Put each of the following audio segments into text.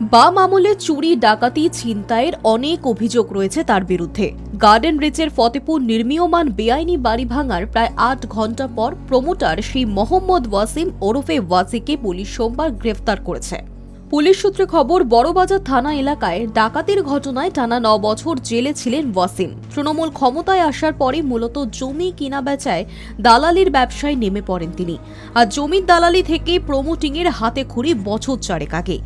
বাম আমলে চুরি, ডাকাতি, ছিনতাইয়ের অনেক অভিযোগ রয়েছে তার বিরুদ্ধে। গার্ডেন রিচের ফতেপুর নির্মীয়মান বেআইনি বাড়ি ভাঙার প্রায় আট ঘণ্টা পর প্রমোটার সেই মোহাম্মদ ওয়াসিম ওরফে ওয়াসিকে পুলিশ সোমবার গ্রেফতার করেছে। পুলিশ সূত্রে খবর, বড়বাজার থানা এলাকায় ডাকাতির ঘটনায় টানা ন বছর জেলে ছিলেন ওয়াসিম। তৃণমূল ক্ষমতায় আসার পরে মূলত জমি কিনা বেচায় দালালির ব্যবসায় নেমে পড়েন তিনি। আর জমির দালালি থেকে প্রমোটিংয়ের হাতে খড়ি বছর চারেক আগে।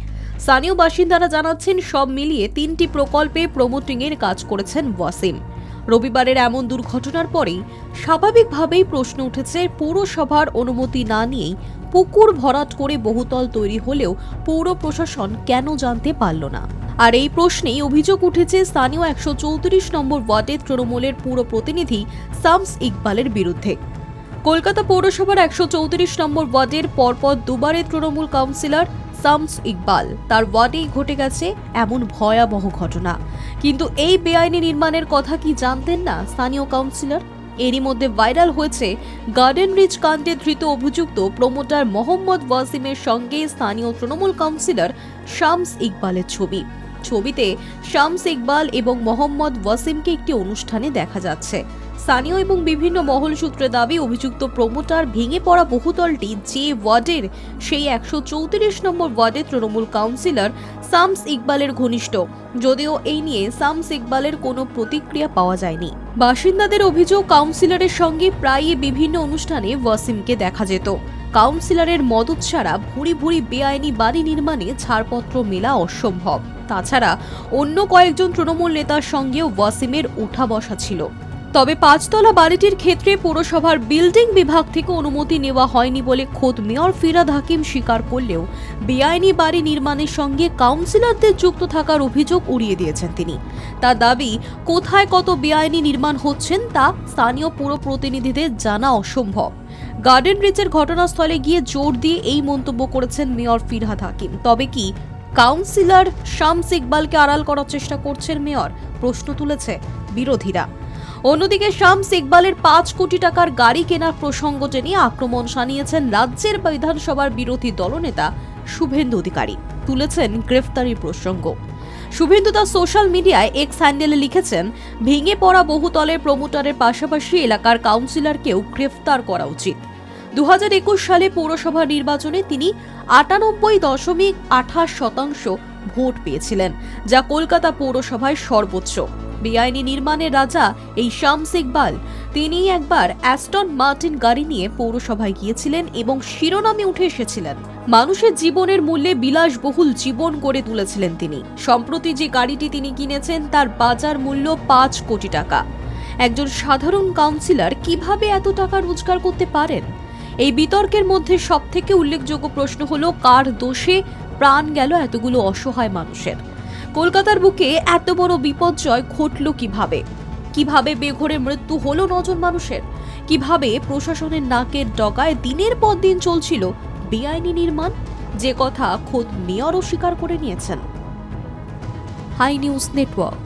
স্থানীয় বাসিন্দারা জানাচ্ছেন, সব মিলিয়ে তিনটি প্রকল্পে প্রমোটিংয়ের কাজ করেছেন ওয়াসিম। রবিবারের এমন দুর্ঘটনার পরেই স্বাভাবিকভাবেই প্রশ্ন উঠেছে, পৌরসভার অনুমতি না নিয়েই পুকুর ভরাট করে বহুতল তৈরি হলেও পৌর প্রশাসন কেন জানতে পারল না? আর এই প্রশ্নেই অভিযোগ উঠেছে, স্থানীয় একশো চৌত্রিশ নম্বর ওয়ার্ডের তৃণমূলের পুর প্রতিনিধি সামস ইকবালের বিরুদ্ধে। কলকাতা পৌরসভার একশো চৌত্রিশ নম্বর ওয়ার্ডের পরপর দুবারের তৃণমূল কাউন্সিলর সামস ইকবাল। তার ওয়ার্ডেই ঘটে গেছে এমন ভয়াবহ ঘটনা। কিন্তু এই বেআইনি নির্মাণের কথা কি জানতেন না স্থানীয় কাউন্সিলর? এরই মধ্যে ভাইরাল হয়েছে গার্ডেন রিচ কাণ্ডে ধৃত অভিযুক্ত প্রমোটার মোহাম্মদ ওয়াসিমের সঙ্গে স্থানীয় তৃণমূল কাউন্সিলর শামস ইকবালের ছবি। ছবিতে শামস ইকবাল এবং মোহাম্মদ ওয়াসিমকে একটি অনুষ্ঠানে দেখা যাচ্ছে। স্থানীয় এবং বিভিন্ন মহল সূত্রে দাবি, অভিযুক্ত প্রমোটার ভেঙে পড়া বহুতলটি যে ওয়ার্ডের, সেই একশো চৌত্রিশ নম্বর ওয়ার্ডের তৃণমূল কাউন্সিলর সামস ইকবালের ঘনিষ্ঠ। যদিও এই নিয়ে সামস ইকবালের কোনো প্রতিক্রিয়া পাওয়া যায়নি। বাসিন্দাদের অভিযোগ, কাউন্সিলরের সঙ্গে প্রায়ই বিভিন্ন অনুষ্ঠানে ওয়াসিমকে দেখা যেত। কাউন্সিলরের মদত ছাড়া ভুরি ভুরি বেআইনি বাড়ি নির্মাণে ছাড়পত্র মেলা অসম্ভব। তাছাড়া অন্য কয়েকজন তৃণমূল নেতার সঙ্গেও ওয়াসিমের ওঠা বসা ছিল। তবে পাঁচতলা বাড়িটির ক্ষেত্রে পৌরসভার বিল্ডিং বিভাগ থেকে অনুমতি নেওয়া হয়নি বলে খোদ মেয়র ফিরাদ হাকিম স্বীকার করলেও বেআইনি বাড়ি নির্মাণের সঙ্গে কাউন্সিলরদের যুক্ত থাকার অভিযোগ উড়িয়ে দিয়েছেন তিনি। তার দাবি, কোথায় কত বেআইনি নির্মাণ হচ্ছেন তা স্থানীয় পুর প্রতিনিধিদের জানা অসম্ভব। গার্ডেন রিচের ঘটনাস্থলে গিয়ে জোর দিয়ে এই মন্তব্য করেছেন মেয়র ফিরহাদ হাকিম। তবে কি, কাউন্সিলর শামস ইকবালকে আড়াল করার চেষ্টা করছেন মেয়র? প্রশ্ন তুলেছে বিরোধীরা। অন্যদিকে শামস ইকবালের পাঁচ কোটি টাকার গাড়ি কেনার প্রসঙ্গ টেনে আক্রমণ শানিয়েছেন রাজ্যের বিধানসভার বিরোধী দলনেতা শুভেন্দু অধিকারী। তুলেছেন গ্রেফতারির প্রসঙ্গ। শুভেন্দু তার সোশ্যাল মিডিয়ায় এক্স হ্যান্ডেলে লিখেছেন, ভেঙে পড়া বহুতলের প্রমোটারের পাশাপাশি এলাকার কাউন্সিলরকেও গ্রেফতার করা উচিত। দু হাজার একুশ সালে পৌরসভা নির্বাচনে তিনি আটানব্বই দশমিক আঠাশ শতাংশ ভোট পেয়েছিলেন, যা কলকাতা পৌরসভায় সর্বোচ্চ। বেআইনি নির্মাণের রাজা এই শামস ইকবাল। তিনি একবার অ্যাস্টন মার্টিন গাড়ি নিয়ে পৌরসভায় গিয়েছিলেন এবং শিরোনামে উঠে এসেছিলেন। মানুষের জীবনের মূল্যে বিলাসবহুল জীবন গড়ে তুলেছিলেন তিনি। সম্প্রতি যে গাড়িটি তিনি কিনেছেন তার বাজার মূল্য পাঁচ কোটি টাকা। একজন সাধারণ কাউন্সিলর কীভাবে এত টাকা রোজগার করতে পারেন? এই বিতর্কের মধ্যে সবথেকে উল্লেখযোগ্য প্রশ্ন হলো, কার দোষে প্রাণ গেল এতগুলো অসহায় মানুষের? কলকাতার বুকে এত বড় বিপর্যয় ঘটল কীভাবে? কীভাবে বেঘরে মৃত্যু হলো নজন মানুষের? কীভাবে প্রশাসনের নাকের ডগায় দিনের পর দিন চলছিল বেআইনি নির্মাণ? যে কথা খোদ মেয়রও স্বীকার করে নিয়েছেন। Hi news network.